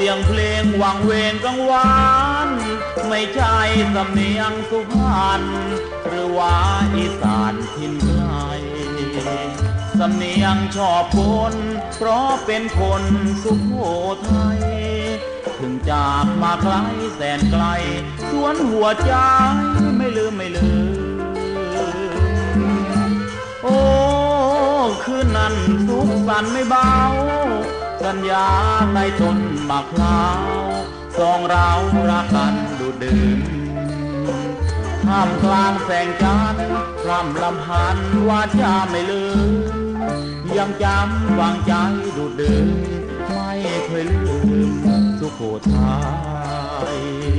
เพลงหวังเวงกังวาน ไม่ใช่สำเนียงสุพรรณหรือว่าอีสานถิ่นไกลสำเนียงชอบคนเพราะเป็นคนสุโขทัยถึงจากมาไกลแสนไกล สวนหัวใจไม่ลืมไม่ลืม โอ้ คืนนั้นสุขสันไม่เบา สัญญาในทนมาคราวสองเรารักกันดูดื่มท่ามกลางแสงจันทร์พร่ำลำพันว่าจะไม่ลืม ยังจำวางใจดูดดื่มไม่เคยลืมสุโขทัย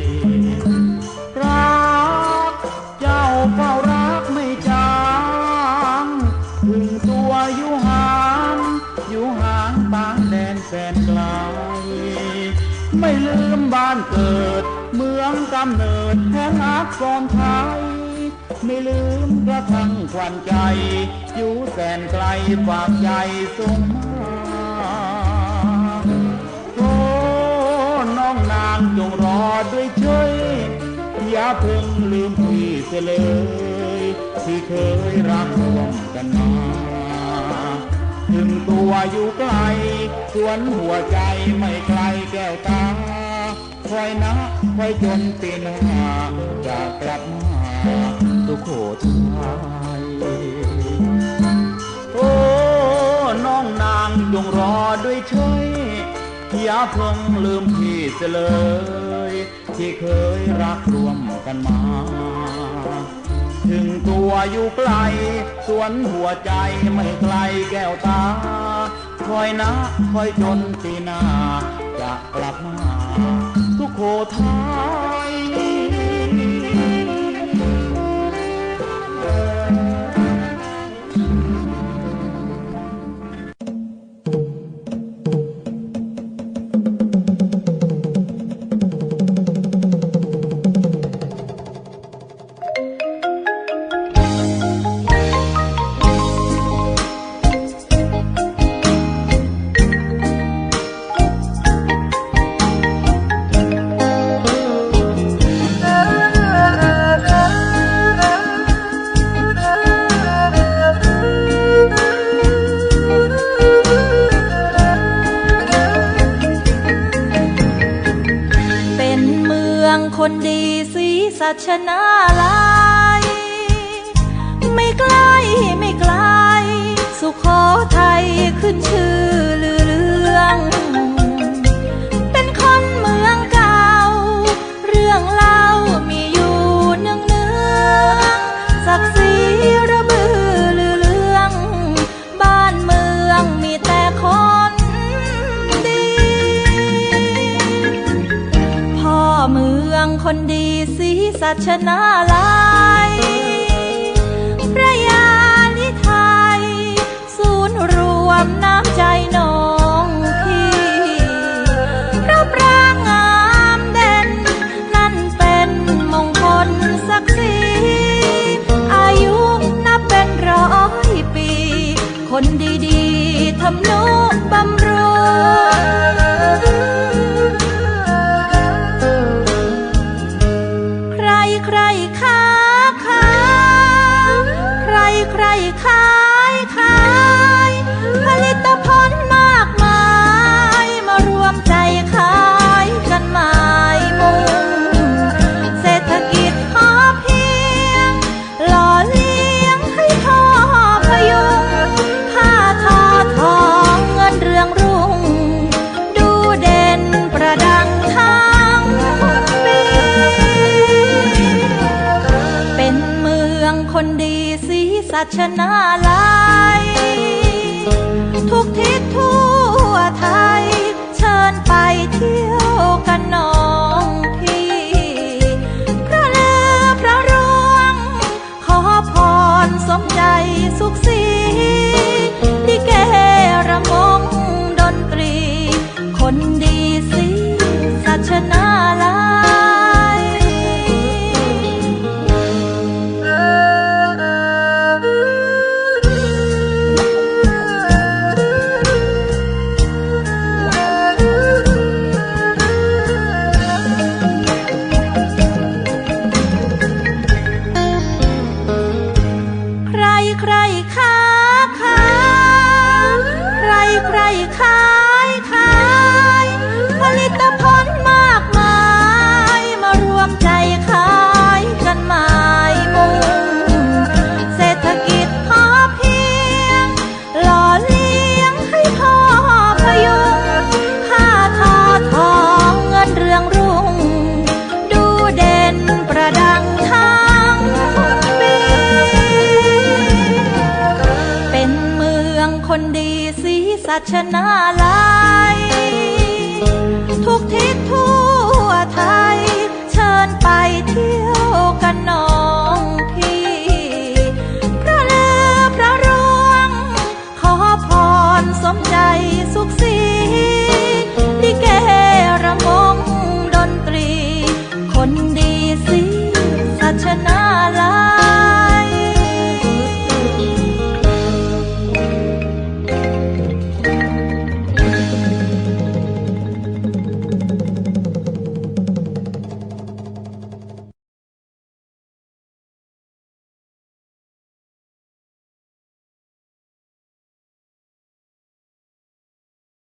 นเกิด เมืองกำเนิดแห่งอักษรไทย ไม่ลืมกระทั่งควันใจ อยู่แสนไกลฝากใจส่งมาโอ้น้องนางจงรอด้วยเฉยอย่าเพิ่งลืมพี่เสียเลย ที่เคยรักร่วมกันมาถึงตัวอยู่ไกล ส่วนหัวใจไม่ไกลแก้วตา คอยนะคอยจนปีหน้าจะกลับมาสุโขทัยโอ้น้องนางจงรอด้วยเฉยอย่าเพิ่งลืมพี่เสเลย ที่เคยรักรวมกันมา ถึงตัวอยู่ไกล ส่วนหัวใจไม่ไกลแก้วตา คอยนะ คอยจนปีหน้าจะกลับมา สุโคนดีสีสัชนาลัยไม่ใกล้ไม่ไกล สุขโขทัยขึ้นชื่อลือเรื่อง คนดีสีสัชนาลัยพระยาลิไทย ศูนย์รวมน้ำใจน้องพี่รูปรางงามเด่น นั่นเป็นมงคลศักดิ์ศรีอายุนับเป็นร้อยปี คนดีๆทำนุบำรุง ใครข้า ชนาลัยทุกทิศทั่วไทย เชิญไปเที่ยวกันน้อง ศานาลายทุกทิศทั่ว